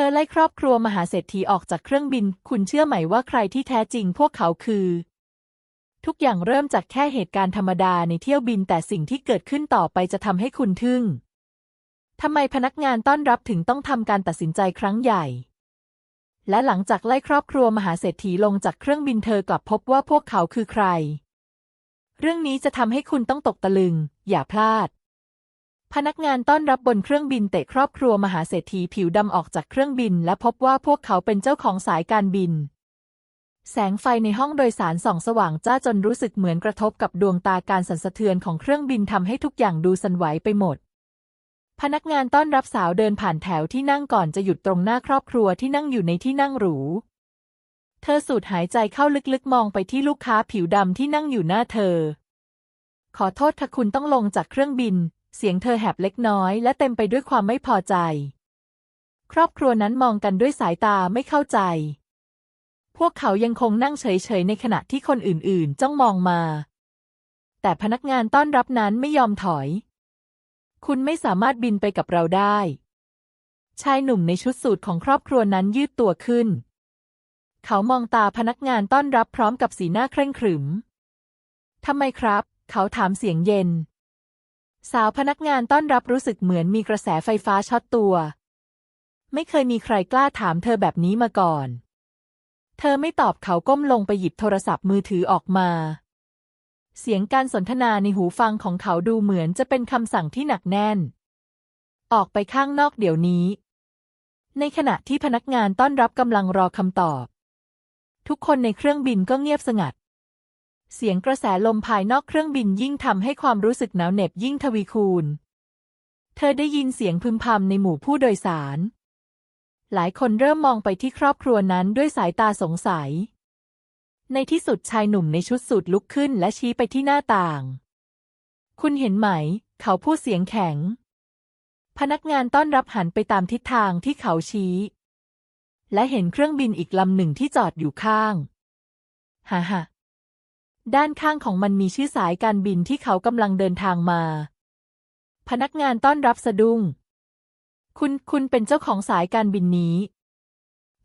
ธอไล่ครอบครัวมหาเศรษฐีออกจากเครื่องบิน คุณเชื่อไหมว่าใครที่แท้จริงพวกเขาคือ ทุกอย่างเริ่มจากแค่เหตุการณ์ธรรมดาในเที่ยวบินแต่สิ่งที่เกิดขึ้นต่อไปจะทำให้คุณทึ่งทำไมพนักงานต้อนรับถึงต้องทำการตัดสินใจครั้งใหญ่ และหลังจากไล่ครอบครัวมหาเศรษฐีลงจากเครื่องบินเธอกลับพบว่าพวกเขาคือใคร เรื่องนี้จะทำให้คุณต้องตกตะลึง อย่าพลาด พนักงานต้อนรับบนเครื่องบินเตะครอบครัวมหาเศรษฐีผิวดำออกจากเครื่องบิน และพบว่าพวกเขาเป็นเจ้าของสายการบิน แสงไฟในห้องโดยสารส่องสว่างจ้าจนรู้สึกเหมือนกระทบกับดวงตาการสั่นสะเทือนของเครื่องบินทำให้ทุกอย่างดูสั่นไหวไปหมด พนักงานต้อนรับสาวเดินผ่านแถวที่นั่งก่อนจะหยุดตรงหน้าครอบครัวที่นั่งอยู่ในที่นั่งหรู เธอสูดหายใจเข้าลึกๆมองไปที่ลูกค้าผิวดำที่นั่งอยู่หน้าเธอ ขอโทษค่ะคุณต้องลงจากเครื่องบิน เสียงเธอแหบเล็กน้อยและเต็มไปด้วยความไม่พอใจ ครอบครัวนั้นมองกันด้วยสายตาไม่เข้าใจ พวกเขายังคงนั่งเฉยๆในขณะที่คนอื่นๆ จ้องมองมา แต่พนักงานต้อนรับนั้นไม่ยอมถอย คุณไม่สามารถบินไปกับเราได้ ชายหนุ่มในชุดสูทของครอบครัวนั้นยืดตัวขึ้น เขามองตาพนักงานต้อนรับพร้อมกับสีหน้าเคร่งขรึมทำไมครับ เขาถามเสียงเย็น สาวพนักงานต้อนรับรู้สึกเหมือนมีกระแสไฟฟ้าช็อตตัว ไม่เคยมีใครกล้าถามเธอแบบนี้มาก่อน เธอไม่ตอบเขาก้มลงไปหยิบโทรศัพท์มือถือออกมา เสียงการสนทนาในหูฟังของเขาดูเหมือนจะเป็นคำสั่งที่หนักแน่น ออกไปข้างนอกเดี๋ยวนี้ ในขณะที่พนักงานต้อนรับกำลังรอคำตอบ ทุกคนในเครื่องบินก็เงียบสงัด เสียงกระแสลมภายนอกเครื่องบินยิ่งทำให้ความรู้สึกหนาวเหน็บยิ่งทวีคูณ เธอได้ยินเสียงพึมพำในหมู่ผู้โดยสาร หลายคนเริ่มมองไปที่ครอบครัวนั้นด้วยสายตาสงสัย ในที่สุดชายหนุ่มในชุดสูทลุกขึ้นและชี้ไปที่หน้าต่าง คุณเห็นไหม เขาพูดเสียงแข็ง พนักงานต้อนรับหันไปตามทิศทางที่เขาชี้ และเห็นเครื่องบินอีกลำหนึ่งที่จอดอยู่ข้าง ฮ่าฮ่า ด้านข้างของมันมีชื่อสายการบินที่เขากำลังเดินทางมา พนักงานต้อนรับสะดุ้ง คุณ คุณเป็นเจ้าของสายการบินนี้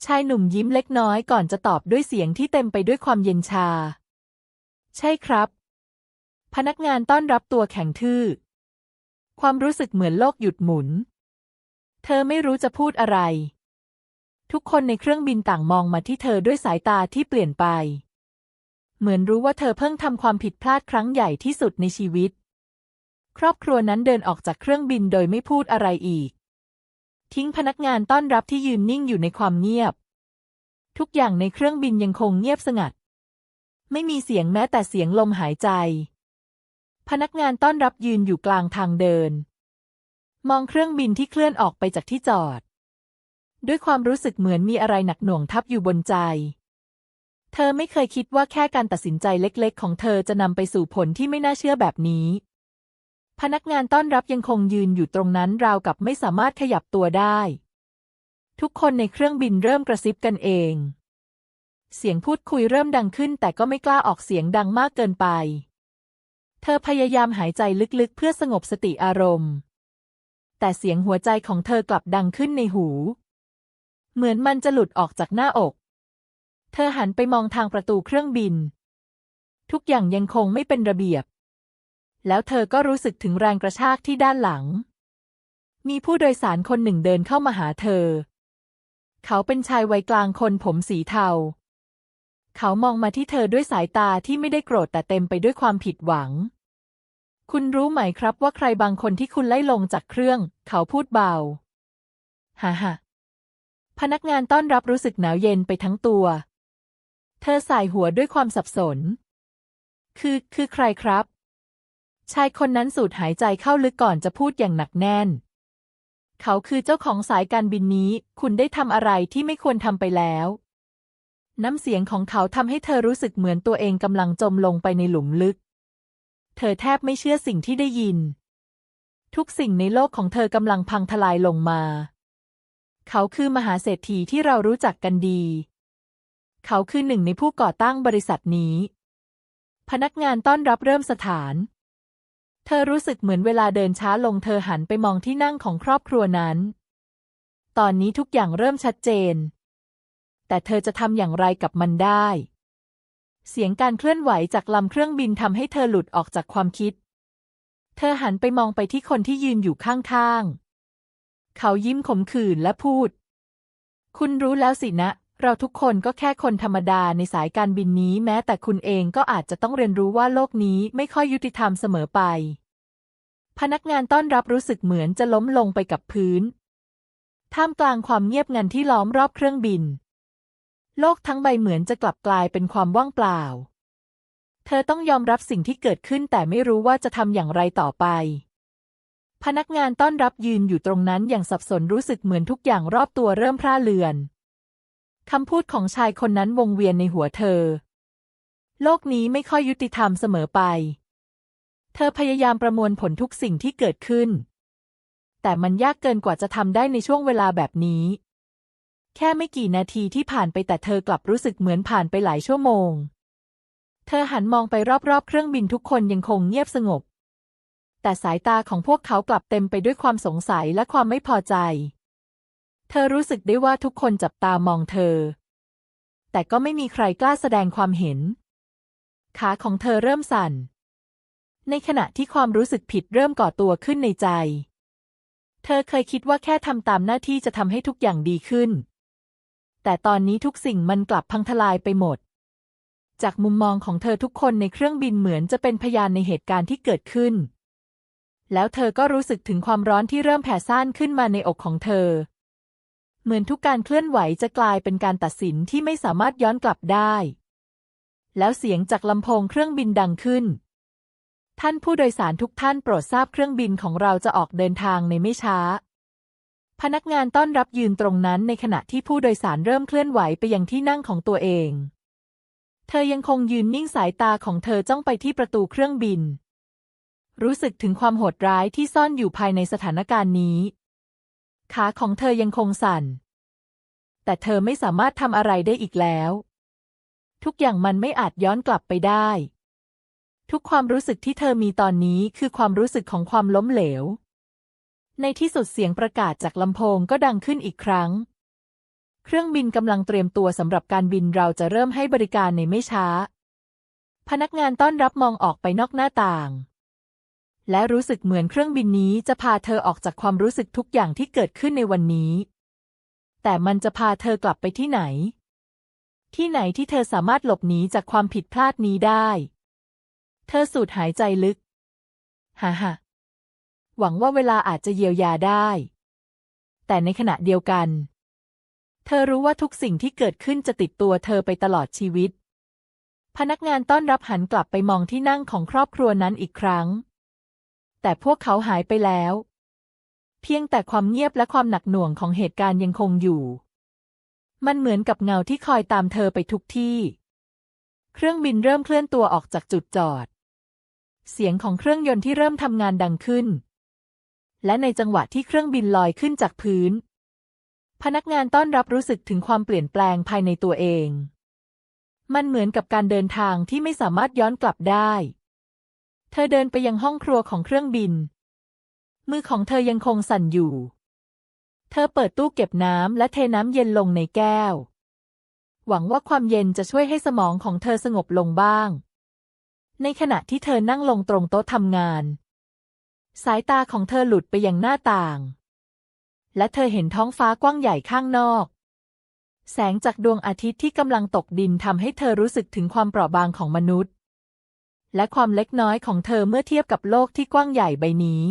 ชายหนุ่มยิ้มเล็กน้อยก่อนจะตอบด้วยเสียงที่เต็มไปด้วยความเย็นชา ใช่ครับ พนักงานต้อนรับตัวแข็งทื่อ ความรู้สึกเหมือนโลกหยุดหมุน เธอไม่รู้จะพูดอะไร ทุกคนในเครื่องบินต่างมองมาที่เธอด้วยสายตาที่เปลี่ยนไป เหมือนรู้ว่าเธอเพิ่งทำความผิดพลาดครั้งใหญ่ที่สุดในชีวิต ครอบครัวนั้นเดินออกจากเครื่องบินโดยไม่พูดอะไรอีก ทิ้งพนักงานต้อนรับที่ยืนนิ่งอยู่ในความเงียบ ทุกอย่างในเครื่องบินยังคงเงียบสงัด ไม่มีเสียงแม้แต่เสียงลมหายใจ พนักงานต้อนรับยืนอยู่กลางทางเดิน มองเครื่องบินที่เคลื่อนออกไปจากที่จอด ด้วยความรู้สึกเหมือนมีอะไรหนักหน่วงทับอยู่บนใจ เธอไม่เคยคิดว่าแค่การตัดสินใจเล็กๆ ของเธอจะนำไปสู่ผลที่ไม่น่าเชื่อแบบนี้ พนักงานต้อนรับยังคงยืนอยู่ตรงนั้นราวกับไม่สามารถขยับตัวได้ ทุกคนในเครื่องบินเริ่มกระซิบกันเอง เสียงพูดคุยเริ่มดังขึ้น แต่ก็ไม่กล้าออกเสียงดังมากเกินไป เธอพยายามหายใจลึกๆ เพื่อสงบสติอารมณ์ แต่เสียงหัวใจของเธอกลับดังขึ้นในหู เหมือนมันจะหลุดออกจากหน้าอก เธอหันไปมองทางประตูเครื่องบิน ทุกอย่างยังคงไม่เป็นระเบียบ แล้วเธอก็รู้สึกถึงแรงกระชากที่ด้านหลัง มีผู้โดยสารคนหนึ่งเดินเข้ามาหาเธอ เขาเป็นชายวัยกลางคนผมสีเทา เขามองมาที่เธอด้วยสายตาที่ไม่ได้โกรธแต่เต็มไปด้วยความผิดหวัง คุณรู้ไหมครับว่าใครบางคนที่คุณไล่ลงจากเครื่อง เขาพูดเบาฮ่าฮ่าพนักงานต้อนรับรู้สึกหนาวเย็นไปทั้งตัว เธอสายหัวด้วยความสับสน คือ คือใครครับ ชายคนนั้นสูดหายใจเข้าลึกก่อนจะพูดอย่างหนักแน่น เขาคือเจ้าของสายการบินนี้ คุณได้ทำอะไรที่ไม่ควรทำไปแล้ว น้ำเสียงของเขาทำให้เธอรู้สึกเหมือนตัวเองกำลังจมลงไปในหลุมลึก เธอแทบไม่เชื่อสิ่งที่ได้ยิน ทุกสิ่งในโลกของเธอกำลังพังทลายลงมา เขาคือมหาเศรษฐีที่เรารู้จักกันดี เขาคือหนึ่งในผู้ก่อตั้งบริษัทนี้ พนักงานต้อนรับเริ่มสถาน เธอรู้สึกเหมือนเวลาเดินช้าลงเธอหันไปมองที่นั่งของครอบครัวนั้น ตอนนี้ทุกอย่างเริ่มชัดเจน แต่เธอจะทำอย่างไรกับมันได้ เสียงการเคลื่อนไหวจากลำเครื่องบินทำให้เธอหลุดออกจากความคิด เธอหันไปมองไปที่คนที่ยืนอยู่ข้างๆ เขายิ้มขมขื่นและพูด คุณรู้แล้วสินะ เราทุกคนก็แค่คนธรรมดาในสายการบินนี้แม้แต่คุณเองก็อาจจะต้องเรียนรู้ว่าโลกนี้ไม่ค่อยยุติธรรมเสมอไป พนักงานต้อนรับรู้สึกเหมือนจะล้มลงไปกับพื้น ท่ามกลางความเงียบงันที่ล้อมรอบเครื่องบิน โลกทั้งใบเหมือนจะกลับกลายเป็นความว่างเปล่า เธอต้องยอมรับสิ่งที่เกิดขึ้นแต่ไม่รู้ว่าจะทำอย่างไรต่อไป พนักงานต้อนรับยืนอยู่ตรงนั้นอย่างสับสนรู้สึกเหมือนทุกอย่างรอบตัวเริ่มพร่าเลือน คำพูดของชายคนนั้นวงเวียนในหัวเธอ โลกนี้ไม่ค่อยยุติธรรมเสมอไป เธอพยายามประมวลผลทุกสิ่งที่เกิดขึ้น แต่มันยากเกินกว่าจะทำได้ในช่วงเวลาแบบนี้ แค่ไม่กี่นาทีที่ผ่านไปแต่เธอกลับรู้สึกเหมือนผ่านไปหลายชั่วโมง เธอหันมองไปรอบๆ เครื่องบินทุกคนยังคงเงียบสงบ แต่สายตาของพวกเขากลับเต็มไปด้วยความสงสัยและความไม่พอใจ เธอรู้สึกได้ว่าทุกคนจับตามองเธอ แต่ก็ไม่มีใครกล้าแสดงความเห็น ขาของเธอเริ่มสั่น ในขณะที่ความรู้สึกผิดเริ่มก่อตัวขึ้นในใจ เธอเคยคิดว่าแค่ทำตามหน้าที่จะทำให้ทุกอย่างดีขึ้น แต่ตอนนี้ทุกสิ่งมันกลับพังทลายไปหมด จากมุมมองของเธอทุกคนในเครื่องบินเหมือนจะเป็นพยานในเหตุการณ์ที่เกิดขึ้น แล้วเธอก็รู้สึกถึงความร้อนที่เริ่มแผ่ซ่านขึ้นมาในอกของเธอ เหมือนทุกการเคลื่อนไหวจะกลายเป็นการตัดสินที่ไม่สามารถย้อนกลับได้ แล้วเสียงจากลำโพงเครื่องบินดังขึ้น ท่านผู้โดยสารทุกท่านโปรดทราบเครื่องบินของเราจะออกเดินทางในไม่ช้า พนักงานต้อนรับยืนตรงนั้นในขณะที่ผู้โดยสารเริ่มเคลื่อนไหวไปยังที่นั่งของตัวเอง เธอยังคงยืนนิ่งสายตาของเธอจ้องไปที่ประตูเครื่องบิน รู้สึกถึงความโหดร้ายที่ซ่อนอยู่ภายในสถานการณ์นี้ ขาของเธอยังคงสั่น แต่เธอไม่สามารถทำอะไรได้อีกแล้ว ทุกอย่างมันไม่อาจย้อนกลับไปได้ ทุกความรู้สึกที่เธอมีตอนนี้คือความรู้สึกของความล้มเหลว ในที่สุดเสียงประกาศจากลำโพงก็ดังขึ้นอีกครั้ง เครื่องบินกำลังเตรียมตัวสำหรับการบินเราจะเริ่มให้บริการในไม่ช้า พนักงานต้อนรับมองออกไปนอกหน้าต่าง และรู้สึกเหมือนเครื่องบินนี้จะพาเธอออกจากความรู้สึกทุกอย่างที่เกิดขึ้นในวันนี้ แต่มันจะพาเธอกลับไปที่ไหน ที่ไหนที่เธอสามารถหลบหนีจากความผิดพลาดนี้ได้ เธอสูดหายใจลึก ฮ่าฮ่าหวังว่าเวลาอาจจะเยียวยาได้ แต่ในขณะเดียวกัน เธอรู้ว่าทุกสิ่งที่เกิดขึ้นจะติดตัวเธอไปตลอดชีวิต พนักงานต้อนรับหันกลับไปมองที่นั่งของครอบครัวนั้นอีกครั้ง แต่พวกเขาหายไปแล้ว เพียงแต่ความเงียบและความหนักหน่วงของเหตุการณ์ยังคงอยู่ มันเหมือนกับเงาที่คอยตามเธอไปทุกที่ เครื่องบินเริ่มเคลื่อนตัวออกจากจุดจอด เสียงของเครื่องยนต์ที่เริ่มทำงานดังขึ้น และในจังหวะที่เครื่องบินลอยขึ้นจากพื้น พนักงานต้อนรับรู้สึกถึงความเปลี่ยนแปลงภายในตัวเอง มันเหมือนกับการเดินทางที่ไม่สามารถย้อนกลับได้ เธอเดินไปยังห้องครัวของเครื่องบิน มือของเธอยังคงสั่นอยู่ เธอเปิดตู้เก็บน้ำและเทน้ำเย็นลงในแก้ว หวังว่าความเย็นจะช่วยให้สมองของเธอสงบลงบ้าง ในขณะที่เธอนั่งลงตรงโต๊ะทำงาน สายตาของเธอหลุดไปยังหน้าต่าง และเธอเห็นท้องฟ้ากว้างใหญ่ข้างนอก แสงจากดวงอาทิตย์ที่กำลังตกดินทำให้เธอรู้สึกถึงความเปราะบางของมนุษย์ และความเล็กน้อยของเธอเมื่อเทียบกับโลกที่กว้างใหญ่ใบนี้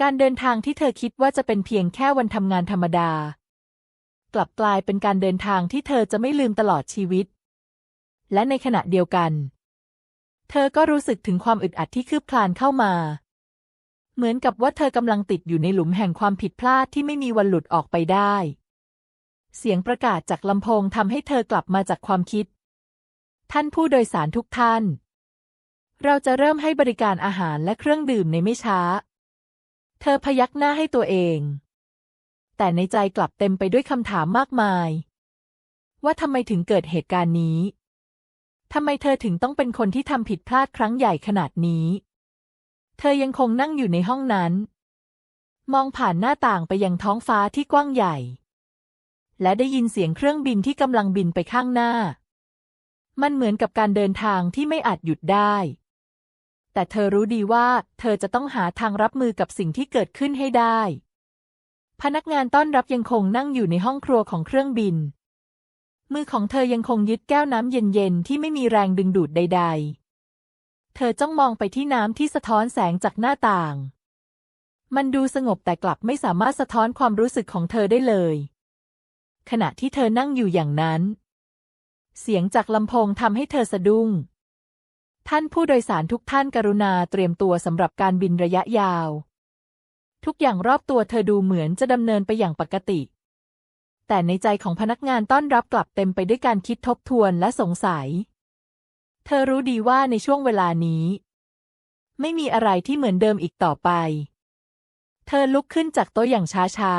การเดินทางที่เธอคิดว่าจะเป็นเพียงแค่วันทำงานธรรมดา กลับกลายเป็นการเดินทางที่เธอจะไม่ลืมตลอดชีวิต และในขณะเดียวกัน เธอก็รู้สึกถึงความอึดอัดที่คืบคลานเข้ามา เหมือนกับว่าเธอกำลังติดอยู่ในหลุมแห่งความผิดพลาดที่ไม่มีวันหลุดออกไปได้เสียงประกาศจากลำโพงทำให้เธอกลับมาจากความคิด ท่านผู้โดยสารทุกท่าน เราจะเริ่มให้บริการอาหารและเครื่องดื่มในไม่ช้า เธอพยักหน้าให้ตัวเอง แต่ในใจกลับเต็มไปด้วยคำถามมากมาย ว่าทำไมถึงเกิดเหตุการณ์นี้ทำไมเธอถึงต้องเป็นคนที่ทำผิดพลาดครั้งใหญ่ขนาดนี้ เธอยังคงนั่งอยู่ในห้องนั้น มองผ่านหน้าต่างไปยังท้องฟ้าที่กว้างใหญ่ และได้ยินเสียงเครื่องบินที่กำลังบินไปข้างหน้า มันเหมือนกับการเดินทางที่ไม่อาจหยุดได้ แต่เธอรู้ดีว่าเธอจะต้องหาทางรับมือกับสิ่งที่เกิดขึ้นให้ได้ พนักงานต้อนรับยังคงนั่งอยู่ในห้องครัวของเครื่องบิน มือของเธอยังคงยึดแก้วน้ำเย็นๆ ที่ไม่มีแรงดึงดูดใด ๆ เธอจ้องมองไปที่น้ำที่สะท้อนแสงจากหน้าต่าง มันดูสงบแต่กลับไม่สามารถสะท้อนความรู้สึกของเธอได้เลย ขณะที่เธอนั่งอยู่อย่างนั้น เสียงจากลำโพงทำให้เธอสะดุ้ง ท่านผู้โดยสารทุกท่านกรุณาเตรียมตัวสำหรับการบินระยะยาว ทุกอย่างรอบตัวเธอดูเหมือนจะดำเนินไปอย่างปกติ แต่ในใจของพนักงานต้อนรับกลับเต็มไปด้วยการคิดทบทวนและสงสัย เธอรู้ดีว่าในช่วงเวลานี้ ไม่มีอะไรที่เหมือนเดิมอีกต่อไป เธอลุกขึ้นจากโต๊ะอย่างช้า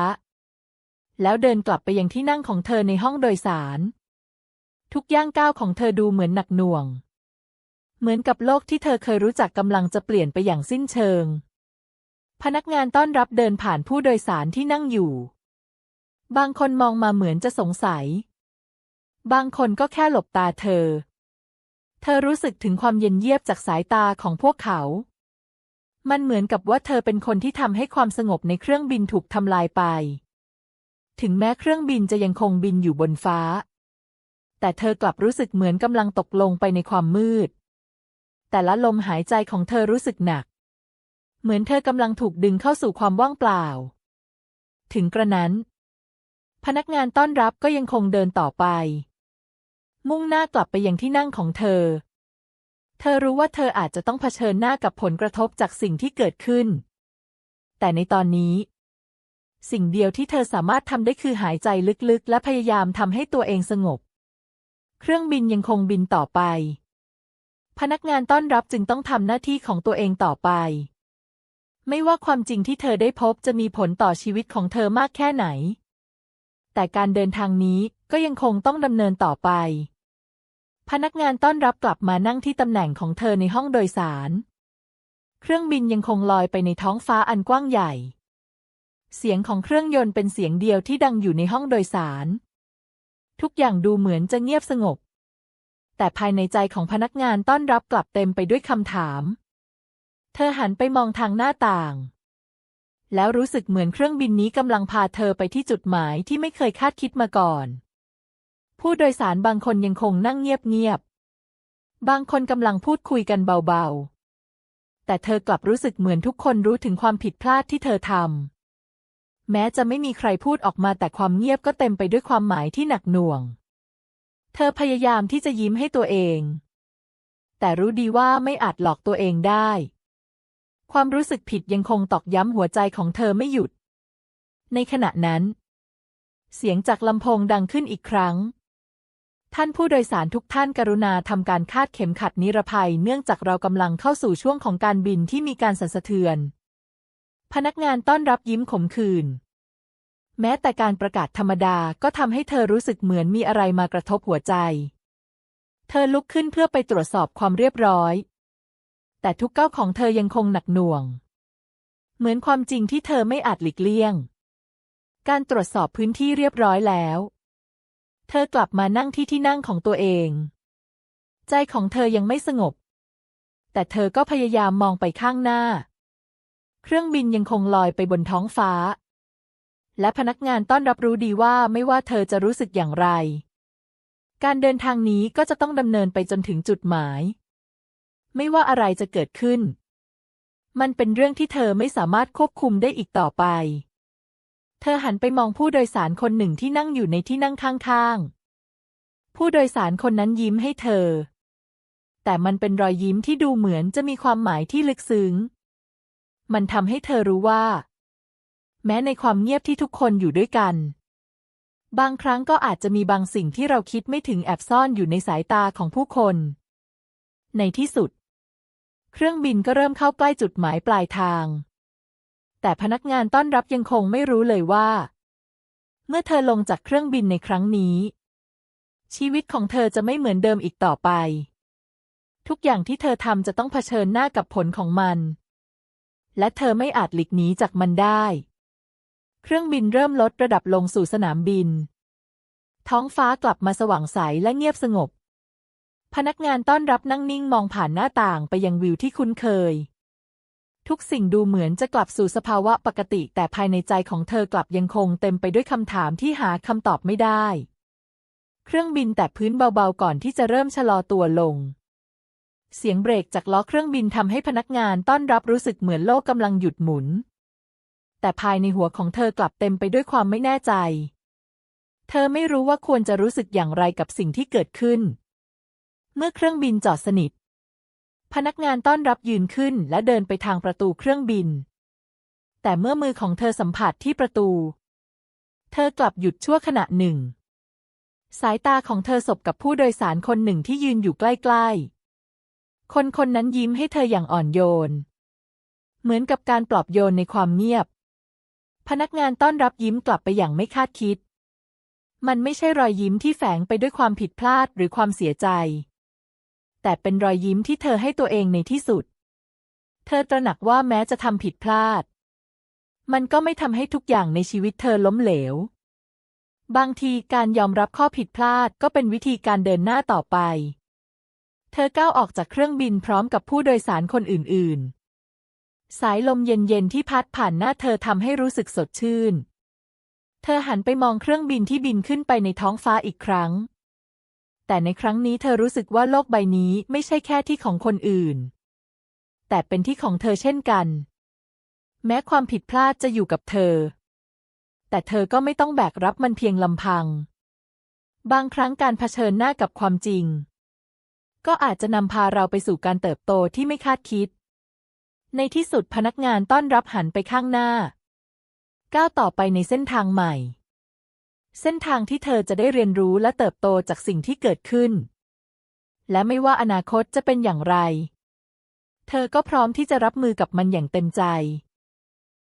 ๆ แล้วเดินกลับไปยังที่นั่งของเธอในห้องโดยสาร ทุกย่างก้าวของเธอดูเหมือนหนักหน่วง เหมือนกับโลกที่เธอเคยรู้จักกำลังจะเปลี่ยนไปอย่างสิ้นเชิง พนักงานต้อนรับเดินผ่านผู้โดยสารที่นั่งอยู่ บางคนมองมาเหมือนจะสงสัย บางคนก็แค่หลบตาเธอ เธอรู้สึกถึงความเย็นเยียบจากสายตาของพวกเขา มันเหมือนกับว่าเธอเป็นคนที่ทำให้ความสงบในเครื่องบินถูกทำลายไป ถึงแม้เครื่องบินจะยังคงบินอยู่บนฟ้า แต่เธอกลับรู้สึกเหมือนกำลังตกลงไปในความมืด แต่ละลมหายใจของเธอรู้สึกหนัก เหมือนเธอกำลังถูกดึงเข้าสู่ความว่างเปล่า ถึงกระนั้น พนักงานต้อนรับก็ยังคงเดินต่อไป มุ่งหน้ากลับไปยังที่นั่งของเธอ เธอรู้ว่าเธออาจจะต้องเผชิญหน้ากับผลกระทบจากสิ่งที่เกิดขึ้น แต่ในตอนนี้ สิ่งเดียวที่เธอสามารถทำได้คือหายใจลึกๆ และพยายามทำให้ตัวเองสงบ เครื่องบินยังคงบินต่อไป พนักงานต้อนรับจึงต้องทำหน้าที่ของตัวเองต่อไป ไม่ว่าความจริงที่เธอได้พบจะมีผลต่อชีวิตของเธอมากแค่ไหน แต่การเดินทางนี้ก็ยังคงต้องดำเนินต่อไป พนักงานต้อนรับกลับมานั่งที่ตำแหน่งของเธอในห้องโดยสาร เครื่องบินยังคงลอยไปในท้องฟ้าอันกว้างใหญ่ เสียงของเครื่องยนต์เป็นเสียงเดียวที่ดังอยู่ในห้องโดยสาร ทุกอย่างดูเหมือนจะเงียบสงบ แต่ภายในใจของพนักงานต้อนรับกลับเต็มไปด้วยคำถาม เธอหันไปมองทางหน้าต่าง แล้วรู้สึกเหมือนเครื่องบินนี้กำลังพาเธอไปที่จุดหมายที่ไม่เคยคาดคิดมาก่อน ผู้โดยสารบางคนยังคงนั่งเงียบๆ บางคนกำลังพูดคุยกันเบาๆ แต่เธอกลับรู้สึกเหมือนทุกคนรู้ถึงความผิดพลาดที่เธอทำแม้จะไม่มีใครพูดออกมาแต่ความเงียบก็เต็มไปด้วยความหมายที่หนักหน่วง เธอพยายามที่จะยิ้มให้ตัวเอง แต่รู้ดีว่าไม่อาจหลอกตัวเองได้ ความรู้สึกผิดยังคงตอกย้ำหัวใจของเธอไม่หยุด ในขณะนั้น เสียงจากลำโพงดังขึ้นอีกครั้ง ท่านผู้โดยสารทุกท่านกรุณาทำการคาดเข็มขัดนิรภัย เนื่องจากเรากำลังเข้าสู่ช่วงของการบินที่มีการสั่นสะเทือน พนักงานต้อนรับยิ้มขมขื่น แม้แต่การประกาศธรรมดาก็ทำให้เธอรู้สึกเหมือนมีอะไรมากระทบหัวใจ เธอลุกขึ้นเพื่อไปตรวจสอบความเรียบร้อย แต่ทุกก้าวของเธอยังคงหนักหน่วง เหมือนความจริงที่เธอไม่อาจหลีกเลี่ยง การตรวจสอบพื้นที่เรียบร้อยแล้ว เธอกลับมานั่งที่ที่นั่งของตัวเอง ใจของเธอยังไม่สงบ แต่เธอก็พยายามมองไปข้างหน้า เครื่องบินยังคงลอยไปบนท้องฟ้า และพนักงานต้อนรับรู้ดีว่าไม่ว่าเธอจะรู้สึกอย่างไร การเดินทางนี้ก็จะต้องดำเนินไปจนถึงจุดหมาย ไม่ว่าอะไรจะเกิดขึ้น มันเป็นเรื่องที่เธอไม่สามารถควบคุมได้อีกต่อไป เธอหันไปมองผู้โดยสารคนหนึ่งที่นั่งอยู่ในที่นั่งข้างๆ ผู้โดยสารคนนั้นยิ้มให้เธอ แต่มันเป็นรอยยิ้มที่ดูเหมือนจะมีความหมายที่ลึกซึ้ง มันทำให้เธอรู้ว่า แม้ในความเงียบที่ทุกคนอยู่ด้วยกัน บางครั้งก็อาจจะมีบางสิ่งที่เราคิดไม่ถึงแอบซ่อนอยู่ในสายตาของผู้คน ในที่สุด เครื่องบินก็เริ่มเข้าใกล้จุดหมายปลายทาง แต่พนักงานต้อนรับยังคงไม่รู้เลยว่า เมื่อเธอลงจากเครื่องบินในครั้งนี้ ชีวิตของเธอจะไม่เหมือนเดิมอีกต่อไป ทุกอย่างที่เธอทำจะต้องเผชิญหน้ากับผลของมัน และเธอไม่อาจหลีกหนีจากมันได้ เครื่องบินเริ่มลดระดับลงสู่สนามบิน ท้องฟ้ากลับมาสว่างใสและเงียบสงบ พนักงานต้อนรับนั่งนิ่งมองผ่านหน้าต่างไปยังวิวที่คุ้นเคย ทุกสิ่งดูเหมือนจะกลับสู่สภาวะปกติ แต่ภายในใจของเธอกลับยังคงเต็มไปด้วยคำถามที่หาคำตอบไม่ได้ เครื่องบินแตะพื้นเบาๆก่อนที่จะเริ่มชะลอตัวลงเสียงเบรกจากล้อเครื่องบินทำให้พนักงานต้อนรับรู้สึกเหมือนโลกกำลังหยุดหมุน แต่ภายในหัวของเธอกลับเต็มไปด้วยความไม่แน่ใจ เธอไม่รู้ว่าควรจะรู้สึกอย่างไรกับสิ่งที่เกิดขึ้น เมื่อเครื่องบินจอดสนิท พนักงานต้อนรับยืนขึ้นและเดินไปทางประตูเครื่องบิน แต่เมื่อมือของเธอสัมผัสที่ประตู เธอกลับหยุดชั่วขณะหนึ่ง สายตาของเธอสบกับผู้โดยสารคนหนึ่งที่ยืนอยู่ใกล้ๆ คนคนนั้นยิ้มให้เธออย่างอ่อนโยน เหมือนกับการปลอบโยนในความเงียบ พนักงานต้อนรับยิ้มกลับไปอย่างไม่คาดคิด มันไม่ใช่รอยยิ้มที่แฝงไปด้วยความผิดพลาดหรือความเสียใจ แต่เป็นรอยยิ้มที่เธอให้ตัวเองในที่สุด เธอตระหนักว่าแม้จะทำผิดพลาด มันก็ไม่ทำให้ทุกอย่างในชีวิตเธอล้มเหลว บางทีการยอมรับข้อผิดพลาดก็เป็นวิธีการเดินหน้าต่อไป เธอก้าวออกจากเครื่องบินพร้อมกับผู้โดยสารคนอื่น ๆ สายลมเย็นๆที่พัดผ่านหน้าเธอทำให้รู้สึกสดชื่น เธอหันไปมองเครื่องบินที่บินขึ้นไปในท้องฟ้าอีกครั้ง แต่ในครั้งนี้เธอรู้สึกว่าโลกใบนี้ไม่ใช่แค่ที่ของคนอื่น แต่เป็นที่ของเธอเช่นกัน แม้ความผิดพลาดจะอยู่กับเธอ แต่เธอก็ไม่ต้องแบกรับมันเพียงลำพัง บางครั้งการเผชิญหน้ากับความจริง ก็อาจจะนำพาเราไปสู่การเติบโตที่ไม่คาดคิด ในที่สุดพนักงานต้อนรับหันไปข้างหน้า ก้าวต่อไปในเส้นทางใหม่ เส้นทางที่เธอจะได้เรียนรู้และเติบโตจากสิ่งที่เกิดขึ้น และไม่ว่าอนาคตจะเป็นอย่างไร เธอก็พร้อมที่จะรับมือกับมันอย่างเต็มใจ